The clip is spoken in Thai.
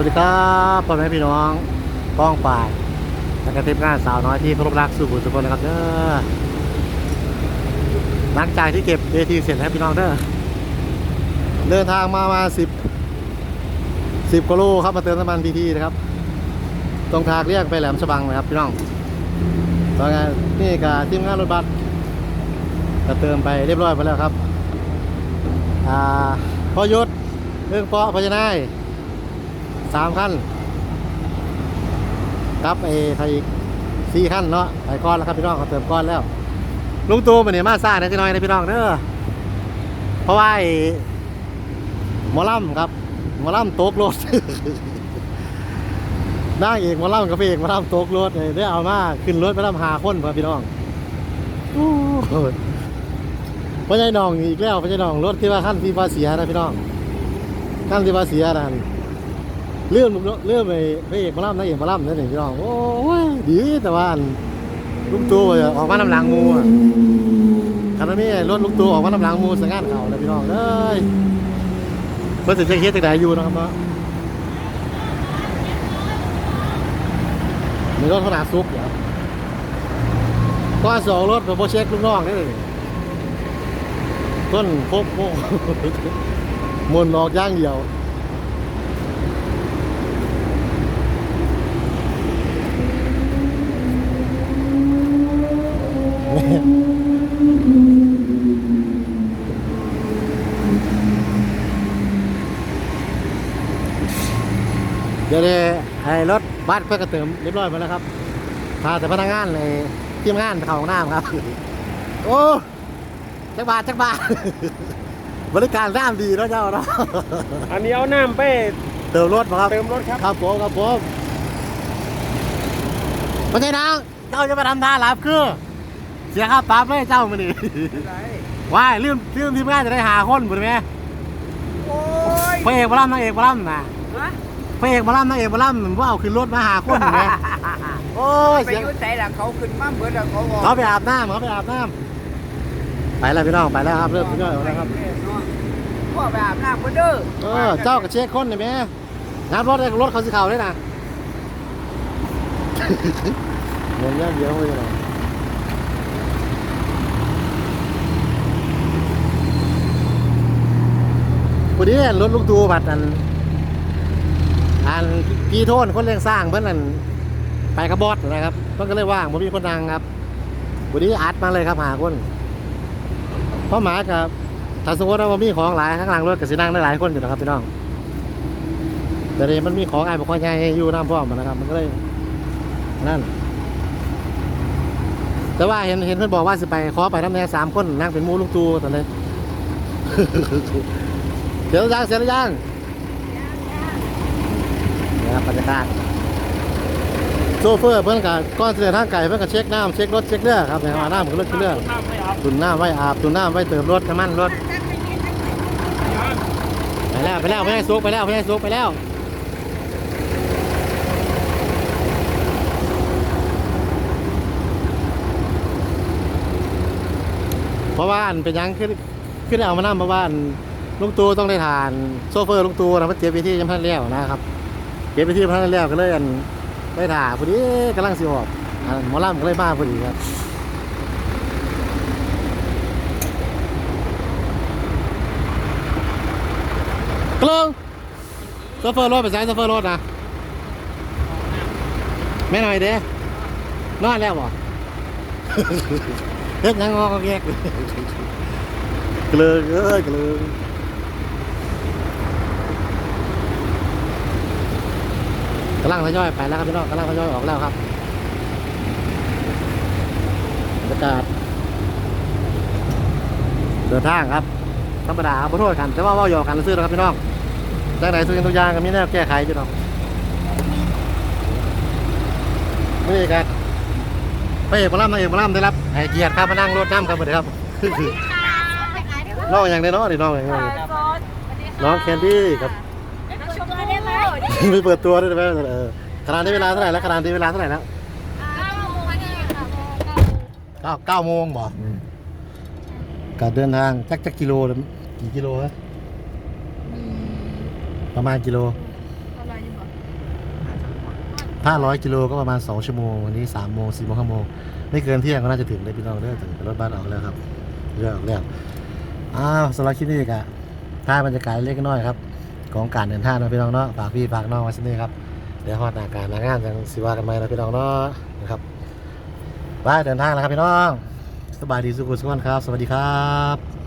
วัสดีครับพ่อแม่พี่น้องป้องป่ายและกระติบงานสาวน้อยที่เครพรักสู่บุญสุขนะครับเด้อหลังจากที่เก็บเวทีเสร็จแล้วพี่น้องเด้อเดินทางมามาสิบสิบกิโลครับมาเติมน้ำมันทีทีนะครับ ตรงทางเรียกไปแหลมฉบังนะครับพี่น้องตอนนี้นี่กับทีมงานรถบัสก็เติมไปเรียบร้อยไปแล้วครับอ่าพ่อยศเรื่องเปาะพญานาย สามขั้นกับไอ้ไทยอีกสี่ขั้นเนาะไอ้ก้อนแล้วครับพี่น้องเขาเติมก้อนแล้ว ลุงตูมันเนี่ยมาซ่าในที่น้อยนะพี่น้องเด้อเพราะว่าไอ้หมอลำครับหมอลำตกรถนางเอกหมอลำกับเอกหมอลำตกรถเลยได้เอามาขึ้นรถไปลำหาคนครับพี่น้องอู้หูพ่อใหญ่น้องอีกแล้วพ่อใหญ่น้องรถที่ว่าขั้นที่ว่าเสียนะพี่น้องขั้นที่ว่าเสียนะ เรื่องเรื่องไปพระเอกมาล่ำนางเอกมาล่ำนั่นเองพี่น้องโอ้ยดีแต่ว่าลุงตู่ออกมาน้ำหลังมูอะขณะนี้รถลุงตู่ออกมาน้ำหลังมูสังงานเขาเลยพี่น้องเอ้ยเพื่อจะเช็คเฮ็ดจากไหนอยู่นะครับเนาะมีรถขนาดซุกเหรอก็สองรถไปโบเช็คลูกน้องนี่เลยต้นโคกโคกมนออกย่างเดียว เดี๋ยวนี้ไอ้รถบัสเพื่อกระเติมเรียบร้อยไปแล้วครับพาแต่พนักงานเลยทีมงานเข้าห้องน้ำครับ โอ้จักบาทจักบาทบริการน้ำดีเนาะเจ้าเนาะอันนี้เอาน้ำไปเติมรถมาครับเติมรถครับครับผมครับผมไม่ใช่นางเจ้าจะมาทำท่าหลับคือ เสียค่าปรับเลยเจ้ามันนี่ว้ายลืมลืมทีมงานจะได้หาคนหมดไหมโอ้ยพระเอกมาล่ำนางเอกมาล่ำนะ พระเอกมาล่ำนางเอกมาล่ำมันว่าเอาขึ้นรถมาหาคนหมดไหมโอ้ยไปเสียงยุ่งใจหลังเขาขึ้นมาเหมือนหลังเขาบอกเขาไปอาบน้ำเขาไปอาบน้ำไปแล้วพี่น้องไปแล้วครับเริ่มพี่น้องแล้วครับพ่อไปอาบน้ำก็เด้อเออเจ้ากับเช็คคนนี่แม่นับรถได้รถเขาสิเข่าได้นะเงินเยอะเยอะเลยวันนี้รถลูกตูบัดอัน อันพี่โทนคนเลี้ยงสร้างเพื่อนนั่นไปกระบอดนะครับเพื่อนก็เลยว่างผมมีคนดังครับวันนี้อัดมาเลยครับหาคนเพราะหมายกับถ้าสมมติว่ามีของหลายข้างหลังรถกับสีนั่งได้หลายคนอยู่นะครับพี่น้อง แต่เดี๋ยวมันมีของไอ้บุคคลใหญ่อยู่น้ำพร้อมนะครับ มันก็เลยนั่น แต่ว่าเห็นเห็นเพื่อนบอกว่าสิไปขอไปทำแน่สามคนนั่งเป็นมูลูกตูตอนนี้เสร็จแล้วยังเสร็จแล้วยัง นี่ครับบรรยากาศโซเฟอร์เพื่อนกับก้อนเสือทางไก่เพื่อนกับเช็คน้ำเช็ครถเช็คเรือครับเนี่ยมาน้ำมันก็รถเรือน้ำไม่อาบตุนน้ำไว้อาบตุนน้ำไว้เติมรถน้ำมันรถไปแล้วไปแล้วไปให้ซุกไปแล้วไปให้ซุกไปแล้วเพราะว่าอันเป็นหยังขึ้นขึ้นเอามานั่เพราะว่าอันลุงตูต้องได้ทานโซเฟอร์ลุงตูนะมันเจ็บไปที่ยังพันเลี้ยวนะครับ เจ็บไปที่พันเลี้ยวก็เลยอันได้ถ่าพอดีกำลังสิออกอันหมอลำก็เลยมาพอดีครับกลงโซเฟอร์รถไปใช้โซเฟอร์รถนะแม่หน่อยเด้นอนแล้วบ่เฮ็ดหยังงอกแยกเลยเกลือเอ้ยเกลือ กำลังทยอยไปแล้วครับพี่น้องกำลังทยอยออกแล้วครับบรรยากาศเดินทางครับธรรมดาขอโทษกันแต่ว่าเว่าหยอกกันซื้อนะครับพี่น้องจากไหนทุกอย่างทุกอย่างก็มีแนวแก้ไขพี่น้องไม่ได้กันพระเอกมาล่ำนางเอกมาล่ำได้รับไอ้เกียรติครับมานั่งรถน้ำครับสวัสดีครับน้องอย่างไรน้องนี่น้องอย่างไรน้องแคนดี้ครับชมได้ไห มไม่เปิดตัวด้วยไหมเออขนาดนี้เวลาเท่าไหร่แล้วขนาดนี้เวลาเท่าไหร่แล้วเก้าโมงนี่ค่ะเก้าเก้าโมงบ่การเดินทางจักจักกิโลหรือกี่กิโลฮะประมาณกิโลอะไรอยู่บ่ถ้าร้อยกิโลก็ประมาณ2ชั่วโมงวันนี้3โมง4โมง5โมงไม่เกินเที่ยงก็น่าจะถึงเลยพี่น้องเด้อถึงรถบัสออกแล้วครับเรือออกแล้วอ้าวสำหรับคลิปนี้กะถ้าบรรยากาศเล็กน้อยครับ ของการเดินทางนะพี่น้องเนาะฝากพี่ฝากน้องไว้ที่นี่ครับเดี๋ยวฮอดหน้าการหน้างานจังสิว่ากันใหม่นะพี่น้องเนาะนะครับไปเดินทางแล้วครับพี่น้องสบายดีสุขุสุขวันครับ สวัสดีครับ